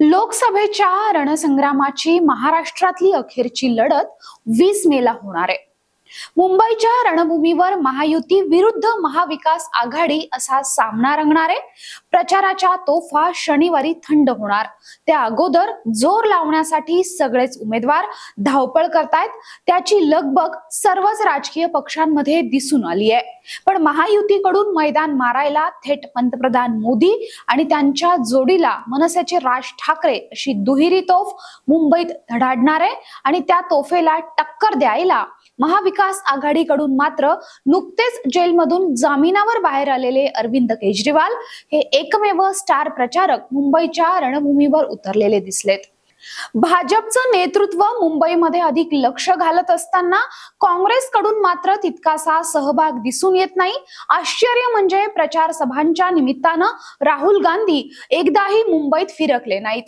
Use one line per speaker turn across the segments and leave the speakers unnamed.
लोकसभेच्या रणसंग्रामाची महाराष्ट्रातली अखेरची लढत वीस मेला होणार आहे. मुंबईच्या रणभूमीवर महायुती विरुद्ध महाविकास आघाडी असा सामना रंगणार आहे. प्रचाराच्या तोफा शनिवारी थंड होणार. त्या अगोदर जोर लावण्यासाठी सगळेच उमेदवार धावपळ करतायत. त्याची लगबग सर्वच राजकीय पक्षांमध्ये दिसून आली आहे. पण महायुतीकडून मैदान मारायला थेट पंतप्रधान मोदी आणि त्यांच्या जोडीला मनसेचे राज ठाकरे अशी दुहेरी तोफ मुंबईत धडाडणार आहे. आणि त्या तोफेला टक्कर द्यायला महाविकास आघाडीकडून मात्र नुकतेच जेलमधून जामिनावर बाहेर आलेले अरविंद केजरीवाल हे एकमेव स्टार प्रचारक मुंबईच्या रणभूमीवर उतरलेले दिसलेत. भाजपचं नेतृत्व मुंबईमध्ये अधिक लक्ष घालत असताना काँग्रेसकडून मात्र तितकासा सहभाग दिसून येत नाही. आश्चर्य म्हणजे प्रचार सभांच्या निमित्तानं राहुल गांधी एकदाही मुंबईत फिरकले नाहीत.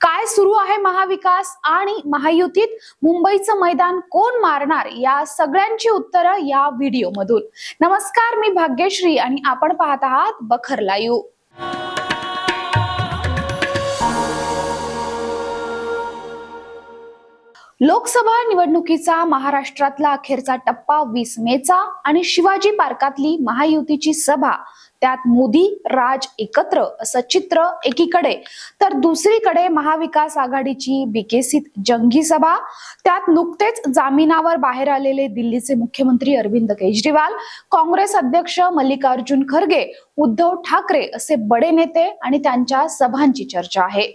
काय सुरू आहे महाविकास आणि महायुतीत? मुंबईचं मैदान कोण मारणार? या सगळ्यांची उत्तरं या व्हिडिओमधून. नमस्कार मी भाग्यश्री आणि आपण पाहत आहात बखर लाईव्ह. लोकसभा निवडणुकीचा महाराष्ट्रातला अखेरचा टप्पा वीस मेचा आणि शिवाजी पार्कातली महायुतीची सभा त्यात मोदी राज एकत्र असं चित्र एकीकडे. तर दुसरीकडे महाविकास आघाडीची बिकेसीत जंगी सभा. त्यात नुकतेच जामिनावर बाहेर आलेले दिल्लीचे मुख्यमंत्री अरविंद केजरीवाल काँग्रेस अध्यक्ष मल्लिकार्जुन खरगे उद्धव ठाकरे असे बडे नेते आणि त्यांच्या सभांची चर्चा आहे.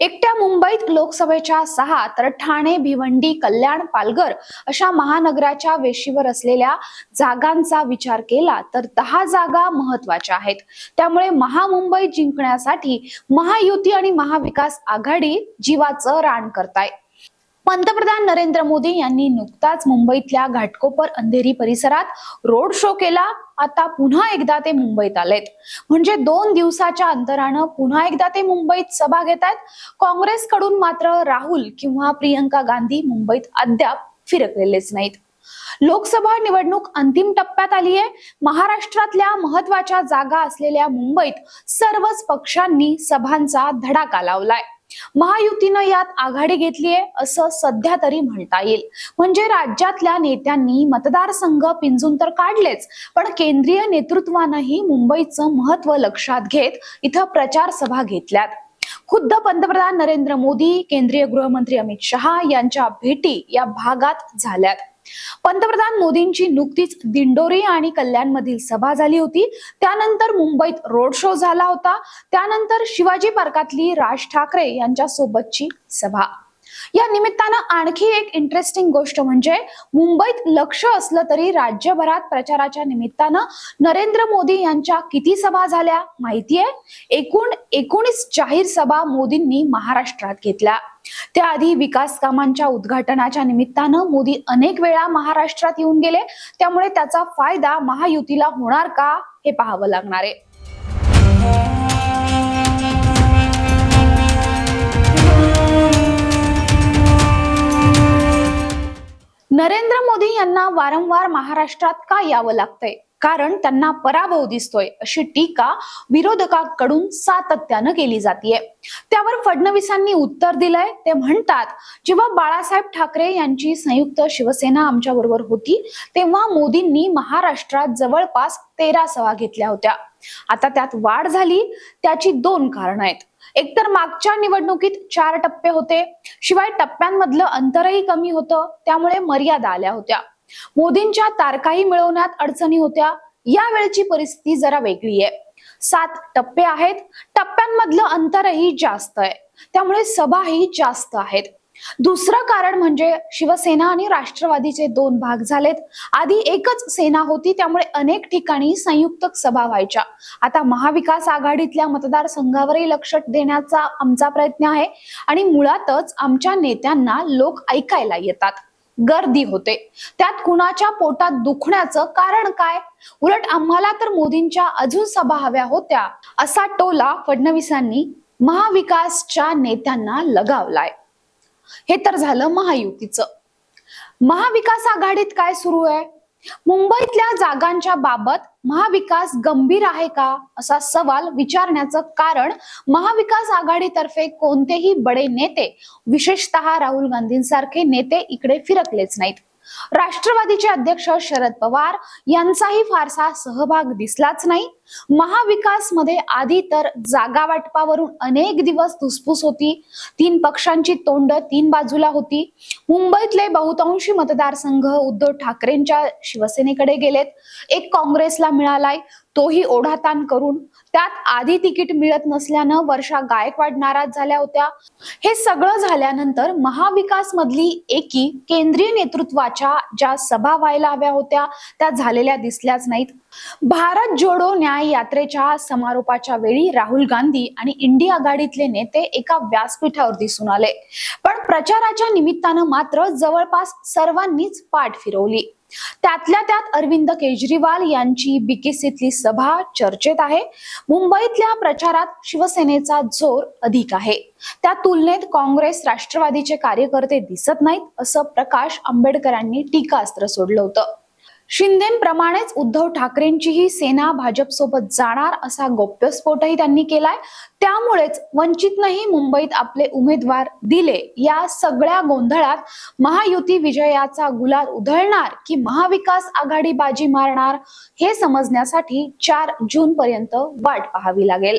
एकट्या मुंबईत लोकसभेच्या सहा तर ठाणे भिवंडी कल्याण पालघर अशा महानगराच्या वेशीवर असलेल्या जागांचा विचार केला तर दहा जागा महत्त्वाच्या आहेत. त्यामुळे महामुंबई जिंकण्यासाठी महायुती आणि महाविकास आघाडी जीवाचं रान करताय. पंतप्रधान नरेंद्र मोदी यांनी नुकताच मुंबईतल्या घाटकोपर अंधेरी परिसरात रोड शो केला. आता पुन्हा एकदा ते मुंबईत आलेत. म्हणजे दोन दिवसाच्या अंतरानं पुन्हा एकदा ते मुंबईत सभा घेत आहेत. काँग्रेसकडून मात्र राहुल किंवा प्रियंका गांधी मुंबईत अद्याप फिरकलेलेच नाहीत. लोकसभा निवडणूक अंतिम टप्प्यात आली आहे. महाराष्ट्रातल्या महत्त्वाच्या जागा असलेल्या मुंबईत सर्वच पक्षांनी सभांचा धडाका लावलाय. महायुतीनं यात आघाडी घेतलीये असं सध्या तरी म्हणता येईल. म्हणजे राज्यातल्या नेत्यांनी मतदारसंघ पिंजून तर काढलेच पण केंद्रीय नेतृत्वानंही मुंबईचं महत्त्व लक्षात घेत इथं प्रचार सभा घेतल्यात. खुद्द पंतप्रधान नरेंद्र मोदी केंद्रीय गृहमंत्री अमित शहा यांच्या भेटी या भागात झाल्यात. पंतप्रधान मोदींची नुकतीच दिंडोरी आणि कल्याणमधील सभा झाली होती. त्यानंतर मुंबईत रोड शो झाला होता. त्यानंतर शिवाजी पार्कातली राज ठाकरे यांच्या सोबतची सभा. या निमित्तानं आणखी एक इंटरेस्टिंग गोष्ट म्हणजे मुंबईत लक्ष असलं तरी राज्यभरात प्रचाराच्या निमित्तानं नरेंद्र मोदी यांच्या किती सभा झाल्या माहितीये? एकूण एकोणीस जाहीर सभा मोदींनी महाराष्ट्रात घेतल्या. त्याआधी विकास कामांच्या उद्घाटनाच्या निमित्तानं मोदी अनेक वेळा महाराष्ट्रात येऊन गेले. त्यामुळे त्याचा फायदा महायुतीला होणार का हे पाहावं लागणार आहे. नरेंद्र मोदी यांना वारंवार महाराष्ट्रात का यावं लागतंय? कारण त्यांना पराभव दिसतोय अशी टीका विरोधकांकडून सातत्यानं केली जातीये. त्यावर फडणवीसांनी उत्तर दिलंय. ते म्हणतात जेव्हा बाळासाहेब ठाकरे यांची संयुक्त शिवसेना आमच्या बरोबर होती तेव्हा मोदींनी महाराष्ट्रात जवळपास तेरा सभा घेतल्या होत्या. आता त्यात वाढ झाली त्याची दोन कारण आहेत. एकतर मागच्या निवडणुकीत चार टप्पे होते. शिवाय टप्प्यांमधलं अंतरही कमी होतं त्यामुळे मर्यादा आल्या होत्या. मोदींच्या तारखाही मिळवण्यात अडचणी होत्या. यावेळची परिस्थिती जरा वेगळी आहे. सात टप्पे आहेत. टप्प्यांमधलं अंतरही जास्त आहे. त्यामुळे सभाही जास्त आहेत. दुसरं कारण म्हणजे शिवसेना आणि राष्ट्रवादीचे दोन भाग झालेत. आधी एकच सेना होती त्यामुळे अनेक ठिकाणी संयुक्त सभा व्हायच्या. आता महाविकास आघाडीतल्या मतदारसंघावरही लक्ष देण्याचा आमचा प्रयत्न आहे. आणि मुळातच आमच्या नेत्यांना लोक ऐकायला येतात. गर्दी होते. त्यात कुणाच्या पोटात दुखण्याचं कारण काय? उलट आम्हाला तर मोदींच्या अजून सभा हव्या होत्या असा टोला फडणवीसांनी महाविकासच्या नेत्यांना लगावलाय. हे तर झालं महायुतीचं. महाविकास आघाडीत काय सुरू आहे? मुंबईतल्या जागांच्या बाबत महाविकास गंभीर आहे का असा सवाल विचारण्याचं कारण महाविकास आघाडीतर्फे कोणतेही बडे नेते विशेषतः राहुल गांधींसारखे नेते इकडे फिरकलेच नाहीत. राष्ट्रवादीचे अध्यक्ष शरद पवार यांचाही फारसा सहभाग दिसलाच नाही. महाविकासमध्ये आधी तर जागा वाटपावरून अनेक दिवस धुसफूस होती. तीन पक्षांची तोंड तीन बाजूला होती. मुंबईतले बहुतांशी मतदारसंघ उद्धव ठाकरेंच्या शिवसेनेकडे गेलेत. एक काँग्रेसला मिळालाय तोही ओढाताण करून. त्यात आधी तिकीट मिळत नसल्यानं वर्षा गायकवाड नाराज झाल्या होत्या. हे सगळं झाल्यानंतर महाविकास मधली एकी केंद्रीय नेतृत्वाच्या ज्या सभा व्हायला हव्या होत्या त्या झालेल्या दिसल्याच नाहीत. भारत जोडो न्याय यात्रेच्या समारोपाच्या वेळी राहुल गांधी आणि इंडिया आघाडीतले नेते एका व्यासपीठावर दिसून आले. पण प्रचाराच्या निमित्तानं मात्र जवळपास सर्वांनीच पाठ फिरवली. त्यातल्या त्यात अरविंद केजरीवाल यांची बीकेसीतली सभा चर्चेत आहे. मुंबईतल्या प्रचारात शिवसेनेचा जोर अधिक आहे. त्या तुलनेत काँग्रेस राष्ट्रवादीचे कार्यकर्ते दिसत नाहीत असं प्रकाश आंबेडकरांनी टीकास्त्र सोडलं होतं. शिंदेप्रमाणेच उद्धव ठाकरेंचीही सेना भाजपसोबत जाणार असा गोप्यस्फोटही त्यांनी केलाय. त्यामुळेच वंचितनंही मुंबईत आपले उमेदवार दिले. या सगळ्या गोंधळात महायुती विजयाचा गुलाल उधळणार की महाविकास आघाडी बाजी मारणार हे समजण्यासाठी चार जून पर्यंत वाट पाहावी लागेल.